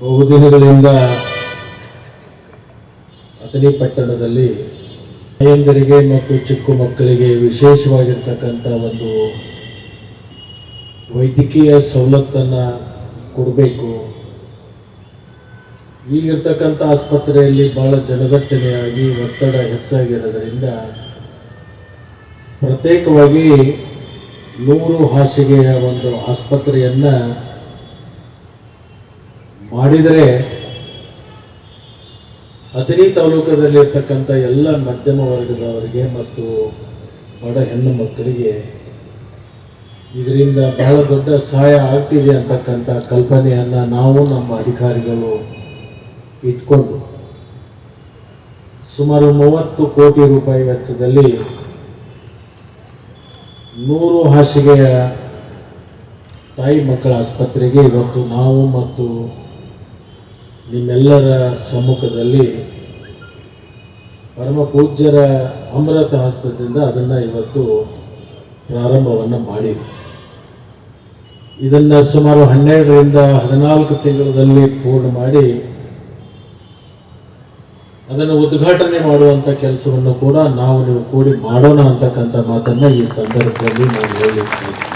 ಬಹುದಿನಗಳಿಂದ ಅಥಣಿ ಪಟ್ಟಣದಲ್ಲಿ ತಾಯಂದರಿಗೆ ಮತ್ತು ಚಿಕ್ಕ ಮಕ್ಕಳಿಗೆ ವಿಶೇಷವಾಗಿರ್ತಕ್ಕಂಥ ಒಂದು ವೈದ್ಯಕೀಯ ಸವಲತ್ತನ್ನು ಕೊಡಬೇಕು. ಈಗಿರ್ತಕ್ಕಂಥ ಆಸ್ಪತ್ರೆಯಲ್ಲಿ ಭಾಳ ಜನದಟ್ಟಣೆಯಾಗಿ ಒತ್ತಡ ಹೆಚ್ಚಾಗಿರೋದರಿಂದ ಪ್ರತ್ಯೇಕವಾಗಿ ನೂರು ಹಾಸಿಗೆಯ ಒಂದು ಆಸ್ಪತ್ರೆಯನ್ನು ಮಾಡಿದರೆ ಅಥಣಿ ತಾಲೂಕದಲ್ಲಿರ್ತಕ್ಕಂಥ ಎಲ್ಲ ಮಧ್ಯಮ ವರ್ಗದವರಿಗೆ ಮತ್ತು ಬಡ ಹೆಣ್ಣು ಮಕ್ಕಳಿಗೆ ಇದರಿಂದ ಬಹಳ ದೊಡ್ಡ ಸಹಾಯ ಆಗ್ತಿದೆ ಅಂತಕ್ಕಂಥ ಕಲ್ಪನೆಯನ್ನು ನಾವು ನಮ್ಮ ಅಧಿಕಾರಿಗಳು ಇಟ್ಕೊಂಡು ಸುಮಾರು ಮೂವತ್ತು ಕೋಟಿ ರೂಪಾಯಿ ವೆಚ್ಚದಲ್ಲಿ ನೂರು ಹಾಸಿಗೆಯ ತಾಯಿ ಮಕ್ಕಳ ಆಸ್ಪತ್ರೆಗೆ ಇವತ್ತು ನಾವು ಮತ್ತು ನಿಮ್ಮೆಲ್ಲರ ಸಮ್ಮುಖದಲ್ಲಿ ಪರಮ ಪೂಜ್ಯರ ಅಮೃತ ಹಸ್ತದಿಂದ ಅದನ್ನು ಇವತ್ತು ಪ್ರಾರಂಭವನ್ನು ಮಾಡಿ ಇದನ್ನು ಸುಮಾರು ಹನ್ನೆರಡರಿಂದ ಹದಿನಾಲ್ಕು ತಿಂಗಳಲ್ಲಿ ಪೂರ್ಣ ಮಾಡಿ ಅದನ್ನು ಉದ್ಘಾಟನೆ ಮಾಡುವಂಥ ಕೆಲಸವನ್ನು ಕೂಡ ನಾವು ನೀವು ಕೂಡಿ ಮಾಡೋಣ ಅಂತಕ್ಕಂಥ ಮಾತನ್ನು ಈ ಸಂದರ್ಭದಲ್ಲಿ ನಾನು ಹೇಳಲಿಕ್ಕೆ